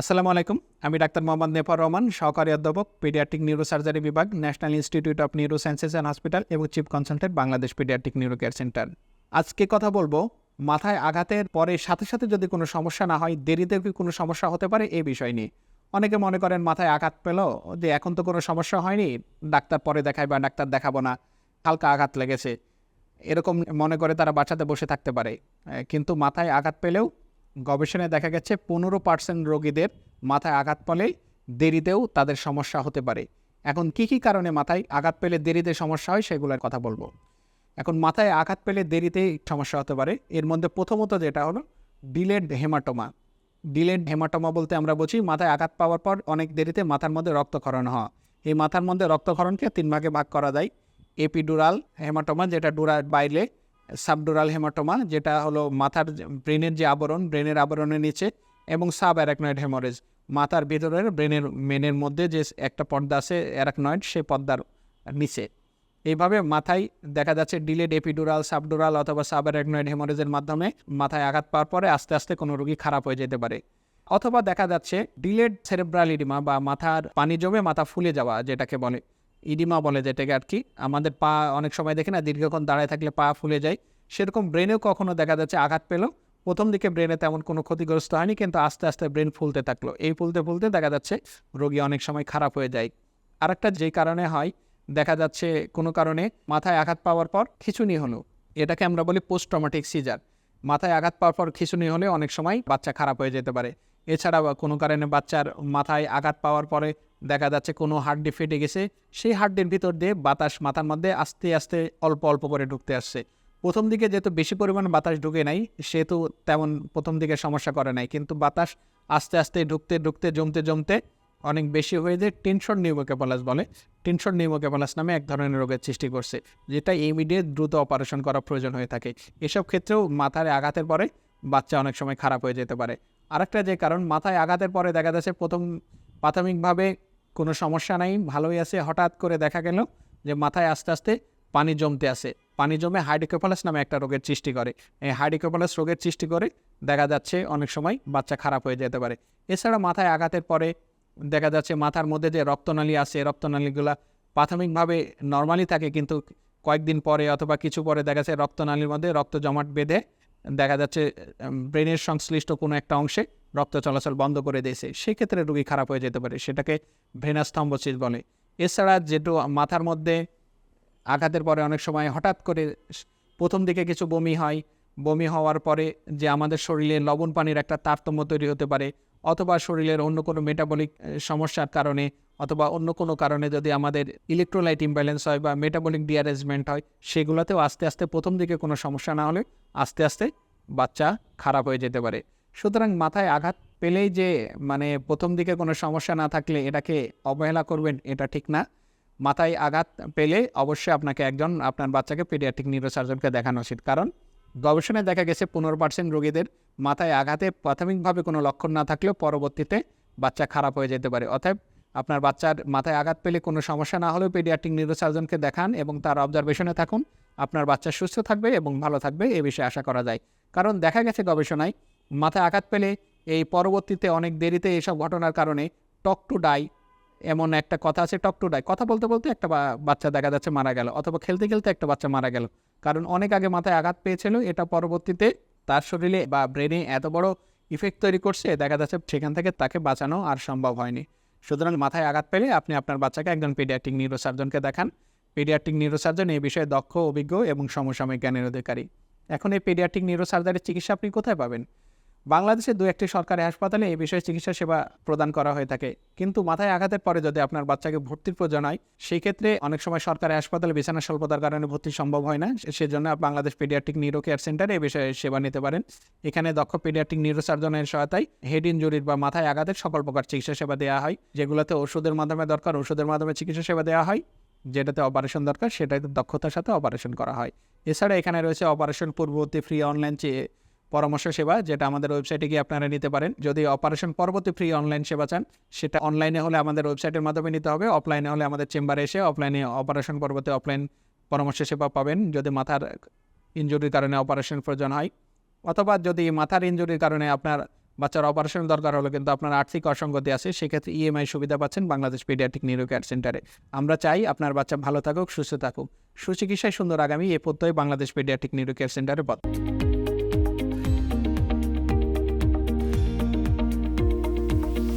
আসসালামু আলাইকুম। আমি ডাক্তার মোহাম্মদ নেফার রহমান, সহকারী অধ্যাপক, পেডিয়াট্রিক নিউরোসার্জারি বিভাগ, national institute of neurosciences and hospital এবং chief consultant, Bangladesh paediatric neuro care centre. আজকে কথা বলব মাথায় আঘাতের পরে সাথে সাথে যদি কোনো সমস্যা না হয় দেরিতে কি কোনো সমস্যা হতে পারে এই বিষয় নিয়ে? অনেকে মনে করেন মাথায় আঘাত পেল যে এখন তো কোনো সমস্যা হয়নি, ডাক্তার পরে দেখায় বা ডাক্তার দেখাবো না, হালকা আঘাত লেগেছে। এরকম মনে করে তারা বাচ্চাতে বসে থাকতে পারে। কিন্তু মাথায় আঘাত পেলেও গবেষণায় দেখা গেছে পনেরো পার্সেন্ট রোগীদের মাথায় আঘাত পেলে দেরিতেও তাদের সমস্যা হতে পারে। এখন কি কি কারণে মাথায় আঘাত পেলে দেরিতে সমস্যা হয় সেগুলোর কথা বলব। এখন মাথায় আঘাত পেলে দেরিতে সমস্যা হতে পারে। এর মধ্যে প্রথমত যেটা হলো ডিলেড হেমাটোমা। ডিলেড হেমাটোমা বলতে আমরা বুঝি মাথায় আঘাত পাওয়ার পর অনেক দেরিতে মাথার মধ্যে রক্তক্ষরণ হওয়া এই মাথার মধ্যে রক্তক্ষরণকে তিন ভাগে ভাগ করা যায়। এপিডুরাল হেমাটোমা যেটা ডুরার বাইরে সাবডুরাল হেমাটোমা যেটা হলো মাথার ব্রেনের যে আবরণ, ব্রেনের আবরণের নিচে এবং সাব অ্যারাকনয়েড হেমোরেজ। মাথার ভেতরের ব্রেনের মেনের মধ্যে যে একটা পর্দা আছে, অ্যারাকনয়েড সেই পর্দার নিচে। এইভাবে মাথায় দেখা যাচ্ছে ডিলেড এপিডুরাল, সাবডুরাল অথবা সাব অ্যারাকনয়েড হেমোরেজের মাধ্যমে মাথায় আঘাত পাওয়ার পরে আস্তে আস্তে কোনো রোগী খারাপ হয়ে যেতে পারে। অথবা দেখা যাচ্ছে ডিলেড সেরেব্রাল ইডিমা বা মাথার পানি জমে মাথা ফুলে যাওয়া, যেটাকে বলে। ইডিমা বলে যেটাকে আর কি। আমাদের পা অনেক সময় দেখে না, দীর্ঘক্ষণ দাঁড়ায় থাকলে পা ফুলে যায়। সেরকম ব্রেনেও কখনো দেখা যাচ্ছে আঘাত পেল। প্রথম দিকে ব্রেনে তেমন কোনো ক্ষতিগ্রস্ত হয়নি, কিন্তু আস্তে আস্তে ব্রেন ফুলতে থাকল। এই ফুলতে ফুলতে দেখা যাচ্ছে রোগী অনেক সময় খারাপ হয়ে যায়। আরেকটা যেই কারণে হয়, দেখা যাচ্ছে কোনো কারণে মাথায় আঘাত পাওয়ার পর খিচুনি হলো। এটাকে আমরা বলি পোস্ট ট্রমাটিক সিজার। মাথায় আঘাত পাওয়ার পর খিচুনি হলে অনেক সময় বাচ্চা খারাপ হয়ে যেতে পারে। এছাড়া কোনো কারণে বাচ্চার মাথায় আঘাত পাওয়ার পরে দেখা যাচ্ছে কোনো হাড্ডি ফেটে গেছে। সেই হাড্ডির ভিতর দিয়ে বাতাস মাথার মধ্যে আস্তে আস্তে অল্প অল্প করে ঢুকতে আসছে। প্রথম দিকে যেহেতু বেশি পরিমাণে বাতাস ঢুকে নাই, সেহেতু তেমন প্রথম দিকে সমস্যা করে নাই। কিন্তু বাতাস আস্তে আস্তে ঢুকতে ঢুকতে জমতে জমতে অনেক বেশি হয়ে যায় টেনশন নিউমোকেপালাস বলে। টেনশন নিউমোকেপালাস নামে এক ধরনের রোগের সৃষ্টি করছে, যেটা ইমিডিয়েট দ্রুত অপারেশন করা প্রয়োজন হয়ে থাকে। এসব ক্ষেত্রেও মাথায় আঘাতের পরে বাচ্চা অনেক সময় খারাপ হয়ে যেতে পারে। আরেকটা যে কারণ, মাথায় আঘাতের পরে দেখা যাচ্ছে প্রথম প্রাথমিকভাবে কোনো সমস্যা নাই, ভালোই আছে। হঠাৎ করে দেখা গেল যে মাথায় আস্তে আস্তে পানি জমতে আসে পানি জমে হাইড্রোকেপালাস নামে একটা রোগের সৃষ্টি করে। এই হাইড্রোকেপালাস রোগের সৃষ্টি করে দেখা যাচ্ছে অনেক সময় বাচ্চা খারাপ হয়ে যেতে পারে। এছাড়া মাথায় আঘাতের পরে দেখা যাচ্ছে মাথার মধ্যে যে রক্তনালী আছে রক্তনালীগুলা প্রাথমিকভাবে নর্মালি থাকে, কিন্তু কয়েকদিন পরে অথবা কিছু পরে দেখা যাচ্ছে রক্তনালীর মধ্যে রক্ত জমাট বেঁধে দেখা যাচ্ছে ব্রেনের সংশ্লিষ্ট কোনো একটা অংশে রক্ত চলাচল বন্ধ করে দিয়েছে। সেক্ষেত্রে রুগী খারাপ হয়ে যেতে পারে, সেটাকে ভেনাস বলে। এছাড়া যেটু মাথার মধ্যে আঘাতের পরে অনেক সময় হঠাৎ করে প্রথম দিকে কিছু বমি হয় বমি হওয়ার পরে যে আমাদের শরীরে লবণ পানির একটা তারতম্য তৈরি হতে পারে, অথবা শরীরের অন্য কোনো মেটাবলিক সমস্যার কারণে, অথবা অন্য কোনো কারণে যদি আমাদের ইলেকট্রোলাইট ইমব্যালেন্স হয় বা মেটাবলিক ডিয়ারেজমেন্ট হয়, সেগুলোতেও আস্তে আস্তে প্রথম দিকে কোনো সমস্যা না হলে আস্তে আস্তে বাচ্চা খারাপ হয়ে যেতে পারে। সুতরাং মাথায় আঘাত পেলেই যে মানে প্রথম দিকে কোনো সমস্যা না থাকলে এটাকে অবহেলা করবেন, এটা ঠিক না। মাথায় আঘাত পেলে অবশ্যই আপনাকে একজন, আপনার বাচ্চাকে পেডিয়াট্রিক নিউরোসার্জনকে দেখানো উচিত। কারণ গবেষণায় দেখা গেছে পনেরো পার্সেন্ট রোগীদের মাথায় আঘাতে প্রাথমিকভাবে কোনো লক্ষণ না থাকলেও পরবর্তীতে বাচ্চা খারাপ হয়ে যেতে পারে। অতএব আপনার বাচ্চার মাথায় আঘাত পেলে কোনো সমস্যা না হলেও পেডিয়াট্রিক নিউরোসার্জনকে দেখান এবং তার অবজারভেশনে থাকুন। আপনার বাচ্চা সুস্থ থাকবে এবং ভালো থাকবে এ বিষয়ে আশা করা যায়। কারণ দেখা গেছে গবেষণায় মাথায় আঘাত পেলে এই পরবর্তীতে অনেক দেরিতে এইসব ঘটনার কারণে টক টু ডাই এমন একটা কথা আছে, টক টু ডাই। কথা বলতে বলতে একটা বাচ্চা দেখা যাচ্ছে মারা গেল অথবা খেলতে খেলতে একটা বাচ্চা মারা গেল। কারণ অনেক আগে মাথায় আঘাত পেয়েছিল, এটা পরবর্তীতে তার শরীরে বা ব্রেনে এত বড় ইফেক্ট তৈরি করছে, দেখা যাচ্ছে সেখান থেকে তাকে বাঁচানো আর সম্ভব হয়নি। সুতরাং মাথায় আঘাত পেলে আপনি আপনার বাচ্চাকে একজন পেডিয়াট্রিক নিউরোসার্জনকে দেখান। পেডিয়াট্রিক নিউরোসার্জন এই বিষয়ে দক্ষ, অভিজ্ঞ এবং সমসাময়িক জ্ঞানের অধিকারী। এখন এই পেডিয়াট্রিক নিউরোসার্জারির চিকিৎসা আপনি কোথায় পাবেন? বাংলাদেশে দু একটি সরকারি হাসপাতালে এই বিষয়ে চিকিৎসা সেবা প্রদান করা হয়ে থাকে। কিন্তু মাথায় আঘাতের পরে যদি আপনার বাচ্চাকে ভর্তির প্রয়োজন হয়, সেই ক্ষেত্রে অনেক সময় সরকারি হাসপাতালে বিছানা স্বল্পতার কারণে ভর্তি সম্ভব হয় না। সেজন্য বাংলাদেশ পেডিয়াট্রিক নিউরো কেয়ার সেন্টারে এই বিষয়ে সেবা নিতে পারেন। এখানে দক্ষ পেডিয়াট্রিক নিউরোসার্জনের সহায়তায় হেড ইনজুরির বা মাথায় আঘাতের সকল প্রকার চিকিৎসা সেবা দেওয়া হয়। যেগুলোতে ওষুধের মাধ্যমে দরকার, ওষুধের মাধ্যমে চিকিৎসা সেবা দেওয়া হয়। যেটাতে অপারেশন দরকার, সেটাতে দক্ষতার সাথে অপারেশন করা হয়। এছাড়া এখানে রয়েছে অপারেশন পূর্ববর্তী ফ্রি অনলাইন পরামর্শ সেবা যেটা আমাদের ওয়েবসাইটে গিয়ে আপনারা নিতে পারেন। যদি অপারেশন পরবর্তী ফ্রি অনলাইন সেবা চান, সেটা অনলাইনে হলে আমাদের ওয়েবসাইটের মাধ্যমে নিতে হবে। অফলাইনে হলে আমাদের চেম্বারে এসে অফলাইনে অপারেশন পরবর্তী অফলাইন পরামর্শ সেবা পাবেন। যদি মাথার ইনজুরির কারণে অপারেশন প্রয়োজন হয়, অথবা যদি মাথার ইনজুরির কারণে আপনার বাচ্চার অপারেশন দরকার হলে কিন্তু আপনার আর্থিক অসঙ্গতি আছে, সেক্ষেত্রে ইএমআই সুবিধা পাচ্ছেন বাংলাদেশ পেডিয়াট্রিক নিউরো কেয়ার সেন্টারে আমরা চাই আপনার বাচ্চা ভালো থাকুক, সুস্থ থাকুক। সুচিকিৎসায় সুন্দর আগামী এ প্রত্যয় বাংলাদেশ পেডিয়াট্রিক নিউরো কেয়ার সেন্টারে পথ।